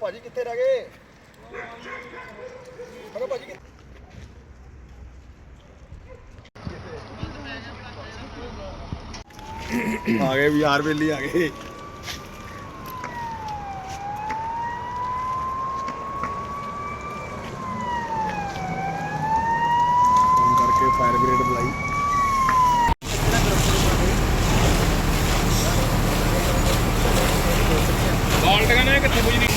ਭਾਜੀ ਕਿੱਥੇ ਰਹਿ ਗਏ? ਮੈਂ ਭਾਜੀ ਕਿੱਥੇ ਆ ਗਏ ਵੀ ਯਾਰ ਵੇਲੀ ਆ ਗਏ। ਫੋਨ ਕਰਕੇ ਫਾਇਰ ਬ੍ਰਿਗੇਡ ਬੁਲਾਈ। ਬਾਲਟੀਆਂ ਨੇ ਕਿੱਥੇ ਪੁੱਜਦੀ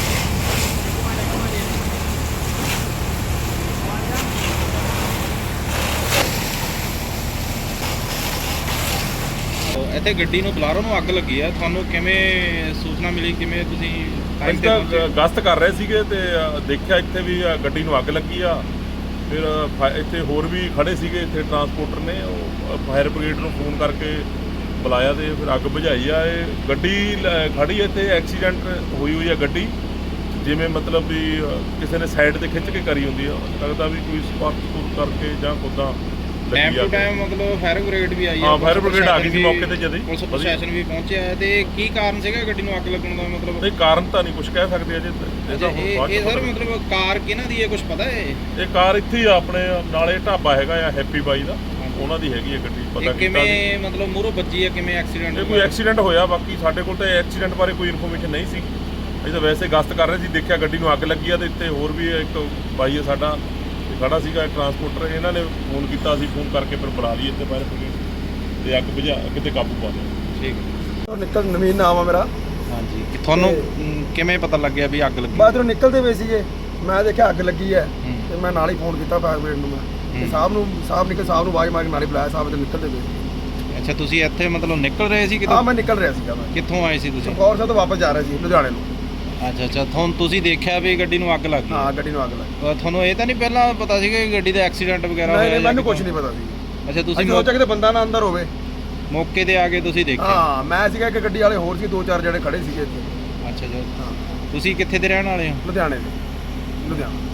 ਇੱਥੇ ਗੱਡੀ ਨੂੰ ਬਲਾਰੋ ਨੂੰ ਅੱਗ ਲੱਗੀ ਆ ਤੁਹਾਨੂੰ ਕਿਵੇਂ ਸੂਚਨਾ ਮਿਲੀ ਕਿਵੇਂ ਤੁਸੀਂ time ਤੇ ਪਹੁੰਚੇ? ਗਸ਼ਤ ਕਰ ਰਹੇ ਸੀਗੇ ਤੇ ਅ, ਦੇਖਿਆ ਇੱਥੇ ਵੀ ਅ, ਗੱਡੀ ਨੂੰ ਅੱਗ ਲੱਗੀ ਆ। ਫਿਰ ਅ, ਫਾ- ਇੱਥੇ ਹੋਰ ਵੀ ਖੜੇ ਸੀਗੇ ਇੱਥੇ ਟਰਾਂਸਪੋਰਟਰ ਨੇ ਉਹ ਫਾਇਰ ਬ੍ਰਿਗੇਡ ਨੂੰ ਫੋਨ ਕਰਕੇ ਬੁਲਾਇਆ ਤੇ ਫਿਰ ਅੱਗ ਬੁਝਾਈ ਆ। ਇਹ ਗੱਡੀ ਲ- ਖੜੀ ਇੱਥੇ ਐਕਸੀਡੈਂਟ ਹੋਈ ਹੋਈ ਆ ਗੱਡੀ। ਜਿਵੇਂ ਮਤਲਬ ਵੀ ਅ, ਕਿਸੇ ਨੇ ਸਾਈਡ ਤੇ ਖਿੱਚ ਕੇ ਕਰੀ ਹੁੰਦੀ ਆ। ਲੱਗਦਾ ਵੀ ਕੋਈ ਸਪਾਰਕ ਸਪੂਰਕ ਕਰਕੇ ਜਾਂ ਕੋਦਾਂ। ਟਾਈਮ ਲੱਗੀ ਟੂ ਆ ਟਾਈਮ ਮਤਲਬ ਫਾਇਰ ਬ੍ਰਿਗੇਡ ਵੀ ਆਈ ਹੈ ਹਾਂ, fire ਪੁਲਿਸ brigade ਆ ਗਈ ਸੀ ਪ੍ਰਸ਼ਾਸਨ ਮੌਕੇ ਤੇ ਜਦ। ਹੀ। ਪੁਲਿਸ ਵਧੀਆ। ਪ੍ਰਸ਼ਾਸਨ ਵੀ ਪਹੁੰਚਿਆ ਹੈ ਤੇ ਕੀ ਕਾਰਨ ਸੀਗਾ ਗੱਡੀ ਨੂੰ ਅੱਗ ਲੱਗਣ ਦਾ ਮਤਲਬ? ਨਹੀਂ ਕਾਰਨ ਤਾਂ ਨਹੀਂ ਕੁਝ ਕਹਿ ਸਕਦੇ ਅਜੇ ਇਹ ਅੱਛਾ ਤਾਂ ਹੁਣ ਇਹ ਬਾਅਦ 'ਚ ਇਹ ਸਰ ਪਤਾ ਮਤਲਬ ਕਾਰ ਕਿਹਨਾਂ ਦੀ ਹੈ ਕੁਝ ਪਤਾ ਹੈ ਇਹ? ਕਾਰ ਇੱਥੇ ਹੀ ਆ ਆਪਣੇ ਨਾਲੇ ਢਾਬਾ ਹੈਗਾ ਆ ਹੈਪੀ ਬਾਈ ਦਾ। ਉਹਨਾਂ ਦੀ ਹੈਗੀ ਹੈ ਗੱਡੀ ਪਤਾ ਇਹ ਕੀਤਾ ਕਿਵੇਂ ਸੀ। ਮਤਲਬ ਮੂਹਰੋਂ ਵੱਜੀ ਹੈ ਕਿਵੇਂ ਐਕਸੀਡੈਂਟ ਇਹ ਕੋਈ ਐਕਸੀਡੈਂਟ ਹੋਇਆ ਬਾਕੀ ਸਾਡੇ ਕੋਲ ਤਾਂ ਐਕਸੀਡੈਂਟ ਬਾਰੇ ਕੋਈ ਇਨਫੋਰਮੇਸ਼ਨ ਨਹੀਂ ਸੀ। ਅਸੀਂ ਤਾਂ ਵੈਸੇ ਗਸ਼ਤ ਕਰ ਰਹੇ ਸੀ ਦੇਖਿਆ ਗੱਡੀ ਨੂੰ ਅੱਗ ਲੱਗੀ ਆ ਤੇ ਇੱਥੇ ਹੋਰ ਵੀ ਇੱਕ ਬਾਈ ਹੈ ਸਾਡਾ। ਖੜਾ ਸੀਗਾ ਟਰਾਂਸਪੋਰਟਰ ਇਹਨਾਂ ਨੇ ਫੋਨ ਕੀਤਾ ਸੀ ਫੋਨ ਕਰਕੇ ਫਿਰ ਬੁਲਾ ਲਈ ਇੱਥੇ ਫਾਇਰ ਬ੍ਰਿਗੇਡ ਤੇ ਅੱਗ ਬੁਝਾ ਕਿਤੇ ਕਾਬੂ ਪਾ ਲਿਆ। ਠੀਕ। ਉਹ ਨਿਕਲ ਨਵੀਨ ਨਾਮ ਆ ਮੇਰਾ। ਹਾਂਜੀ। ਤੁਹਾਨੂੰ ਕਿਵੇਂ ਪਤਾ ਲੱਗਿਆ ਵੀ ਅੱਗ ਲੱਗੀ? ਬਾਅਦ ਨੂੰ ਨਿਕਲਦੇ ਪਏ ਸੀਗੇ ਮੈਂ ਦੇਖਿਆ ਅੱਗ ਲੱਗੀ ਹੈ ਹੂੰ। ਤੇ ਮੈਂ ਨਾਲ ਹੀ ਫੋਨ ਕੀਤਾ ਫਾਇਰ ਬ੍ਰਿਗੇਡ ਨੂੰ ਮੈਂ। ਤੇ ਹੂੰ। ਸਾਹਿਬ ਨੂੰ ਸਾਹਿਬ ਨਿਕਲ ਸਾਹਿਬ ਨੂੰ ਆਵਾਜ਼ ਮਾਰ ਕੇ ਨਾਲੇ ਬੁਲਾਇਆ ਸਾਹਿਬ ਤੇ ਨਿਕਲਦੇ ਪਏ ਅੱਛਾ ਤੁਸੀਂ ਇੱਥੇ ਮਤਲਬ ਨਿਕਲ ਰਹੇ ਸੀ ਹਾਂ ਕਿਤੋਂ ਮੈਂ ਨਿਕਲ ਰਿਹਾ ਸੀਗਾ ਮੈਂ। ਕਿੱਥੋਂ ਆਏ ਸੀ ਤੁਸੀਂ? ਚਮਕੌਰ ਸਾਹਿਬ ਤੋਂ ਵਾਪਸ ਜਾ ਰਿਹਾ ਸੀ ਲੁਧਿਆਣੇ ਨੂੰ। ਅੱਛਾ ਅੱਛਾ। ਤੁਹਾਨੂੰ ਤੁਸੀਂ ਦੇਖਿਆ ਵੀ ਗੱਡੀ ਨੂੰ ਅੱਗ ਲੱਗ ਗਈ? ਹਾਂ ਗੱਡੀ ਨੂੰ ਅੱਗ ਲੱਗੀ ਅ, ਤੁਹਾਨੂੰ ਇਹ ਤਾਂ ਨਹੀਂ ਪਹਿਲਾਂ ਪਤਾ ਸੀਗਾ ਕਿ ਗੱਡੀ ਦਾ ਐਕਸੀਡੈਂਟ ਵਗੈਰਾ ਨਹੀਂ ਹੋਇਆ ਨਹੀਂ ਜਾਂ ਮੈਨੂੰ ਕੁਝ? ਨਹੀਂ ਪਤਾ ਸੀ। ਅੱਛਾ ਤੁਸੀਂ ਅਸੀਂ ਮੌ- ਸੋਚਿਆ ਬੰਦਾ ਨਾ ਅੰਦਰ ਹੋਵੇ। ਮੌਕੇ ਤੇ ਆ ਕੇ ਤੁਸੀਂ ਦੇਖਿਆ? ਹਾਂ ਮੈਂ ਸੀਗਾ ਇੱਕ ਗੱਡੀ ਵਾਲੇ ਹੋਰ ਸੀ ਦੋ ਚਾਰ ਜਣੇ ਖੜੇ ਸੀਗੇ ਇੱਥੇ। ਅੱਛਾ ਜੀ ਹਾਂ। ਤੁਸੀਂ ਕਿੱਥੇ ਦੇ ਰਹਿਣ ਵਾਲੇ ਹੋ? ਲੁਧਿਆਣੇ ਦੇ। ਲੁਧਿਆਣਾ।